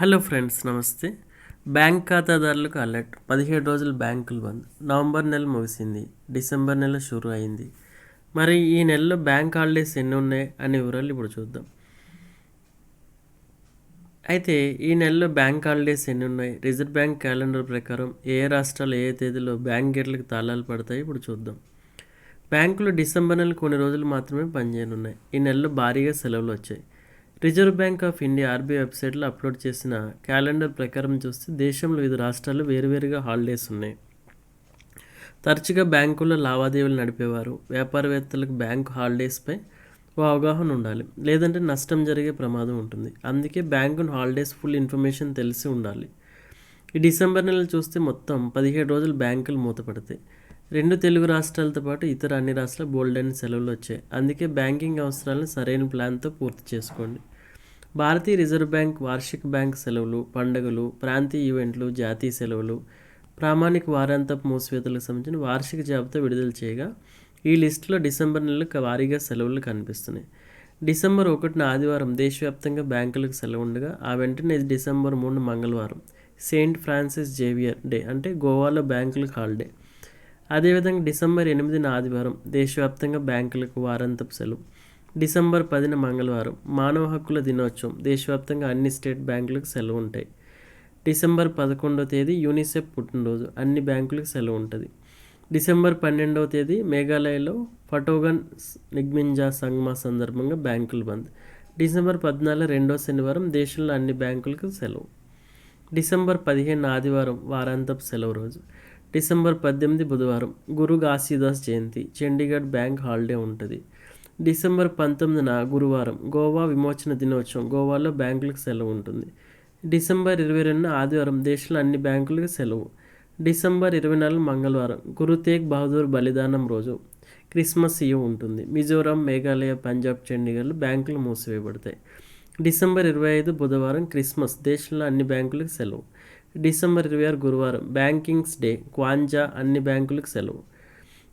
Hello friends నమస్తే. Bank ఖాతాదారులకు alert. పదిహేడు రోజులు బ్యాంకులు బంద్. నవంబర్ నెల ముగిసింది. డిసెంబర్ నెల షురూ అయింది. మరి ఈ నెలలో బ్యాంక్ హాలిడేస్ ఎన్ని ఉన్నాయి అనే వివరాలు ఇప్పుడు చూద్దాం. అయితే ఈ నెలలో బ్యాంక్ హాలిడేస్ ఎన్ని ఉన్నాయి రిజర్వ్ బ్యాంక్ క్యాలెండర్ ప్రకారం ఏ ఏ రాష్ట్రాలు ఏ ఏ తేదీలో బ్యాంక్ గేట్లకు తాళాలు పడతాయి ఇప్పుడు చూద్దాం. బ్యాంకులు డిసెంబర్ నెల కొన్ని రోజులు మాత్రమే పనిచేయనున్నాయి. ఈ నెలలో భారీగా సెలవులు వచ్చాయి. Reserve Bank of India RBI వెబ్సైట్లో అప్లోడ్ చేసిన క్యాలెండర్ ప్రకారం చూస్తే దేశంలో వివిధ రాష్ట్రాలు వేరువేరుగా హాలిడేస్ ఉన్నాయి. తరచుగా బ్యాంకుల్లో లావాదేవీలు నడిపేవారు. వ్యాపారవేత్తలకు బ్యాంకు హాలిడేస్పై ఓ అవగాహన ఉండాలి. లేదంటే నష్టం జరిగే ప్రమాదం ఉంటుంది. అందుకే బ్యాంకును హాలిడేస్ ఫుల్ ఇన్ఫర్మేషన్ తెలిసి ఉండాలి. ఈ డిసెంబర్ నెల చూస్తే మొత్తం పదిహేడు రోజులు బ్యాంకులు మూతపడతాయి. రెండు తెలుగు రాష్ట్రాలతో పాటు ఇతర అన్ని రాష్ట్రాలు బోల్డైన సెలవులు వచ్చాయి. అందుకే బ్యాంకింగ్ అవసరాలను సరైన ప్లాన్తో పూర్తి చేసుకోండి. భారతీయ రిజర్వ్ బ్యాంక్ వార్షిక బ్యాంక్ సెలవులు పండుగలు ప్రాంతీయ ఈవెంట్లు జాతీయ సెలవులు ప్రామాణిక వారాంతపు మూసివేతలకు సంబంధించిన వార్షిక జాబితా విడుదల చేయగా ఈ లిస్టులో డిసెంబర్ నెల వారీగా సెలవులు కనిపిస్తున్నాయి. డిసెంబర్ ఒకటిన ఆదివారం దేశవ్యాప్తంగా బ్యాంకులకు సెలవు ఉండగా ఆ వెంటనే డిసెంబర్ మూడు మంగళవారం సెయింట్ ఫ్రాన్సిస్ జేవియర్ డే అంటే గోవాలో బ్యాంకులకు హాలిడే. అదేవిధంగా డిసెంబర్ ఎనిమిదిన ఆదివారం దేశవ్యాప్తంగా బ్యాంకులకు వారాంతపు సెలవు. డిసెంబర్ పదిన మంగళవారం మానవ హక్కుల దినోత్సవం. దేశవ్యాప్తంగా అన్ని స్టేట్ బ్యాంకులకు సెలవు ఉంటాయి. డిసెంబర్ పదకొండవ తేదీ యూనిసెఫ్ పుట్టినరోజు. అన్ని బ్యాంకులకు సెలవు ఉంటుంది. డిసెంబర్ పన్నెండవ తేదీ మేఘాలయలో ఫటోగన్ నిగ్మింజా సంగ్మా సందర్భంగా బ్యాంకులు బంద్. డిసెంబర్ పద్నాలుగు రెండో శనివారం దేశంలో అన్ని బ్యాంకులకు సెలవు. డిసెంబర్ పదిహేను ఆదివారం వారాంతపు సెలవు రోజు. డిసెంబర్ పద్దెనిమిది బుధవారం గురు ఘాసీదాస్ జయంతి చండీగఢ్ బ్యాంక్ హాలిడే ఉంటుంది. డిసెంబర్ పంతొమ్మిదిన గురువారం గోవా విమోచన దినోత్సవం గోవాలో బ్యాంకులకు సెలవు ఉంటుంది. డిసెంబర్ ఇరవై రెండున ఆదివారం దేశంలో అన్ని బ్యాంకులకు సెలవు. డిసెంబర్ ఇరవై నాలుగు మంగళవారం గురు తేగ్ బహదూర్ బలిదానం రోజు క్రిస్మస్ ఇవ్ ఉంటుంది. మిజోరాం మేఘాలయ పంజాబ్ చండీగఢ్ బ్యాంకులు మూసివేయబడతాయి. డిసెంబర్ ఇరవై ఐదు బుధవారం క్రిస్మస్ దేశంలో అన్ని బ్యాంకులకు సెలవు. డిసెంబర్ ఇరవై ఆరు గురువారం బ్యాంకింగ్స్ డే క్వాంజా అన్ని బ్యాంకులకు సెలవు.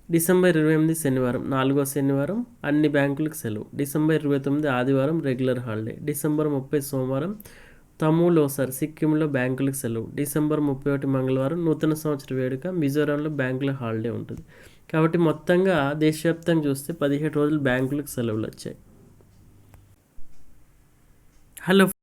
డిసెంబర్ ఇరవై ఎనిమిది శనివారం నాలుగో శనివారం అన్ని బ్యాంకులకు సెలవు. డిసెంబర్ ఇరవై తొమ్మిది ఆదివారం రెగ్యులర్ హాలిడే. డిసెంబర్ ముప్పై సోమవారం తమూలోసర్ సిక్కింలో బ్యాంకులకు సెలవు. డిసెంబర్ ముప్పై ఒకటి మంగళవారం నూతన సంవత్సర వేడుక మిజోరాంలో బ్యాంకుల హాలిడే ఉంటుంది. కాబట్టి మొత్తంగా దేశవ్యాప్తంగా చూస్తే పదిహేడు రోజులు బ్యాంకులకు సెలవులు వచ్చాయి. హలో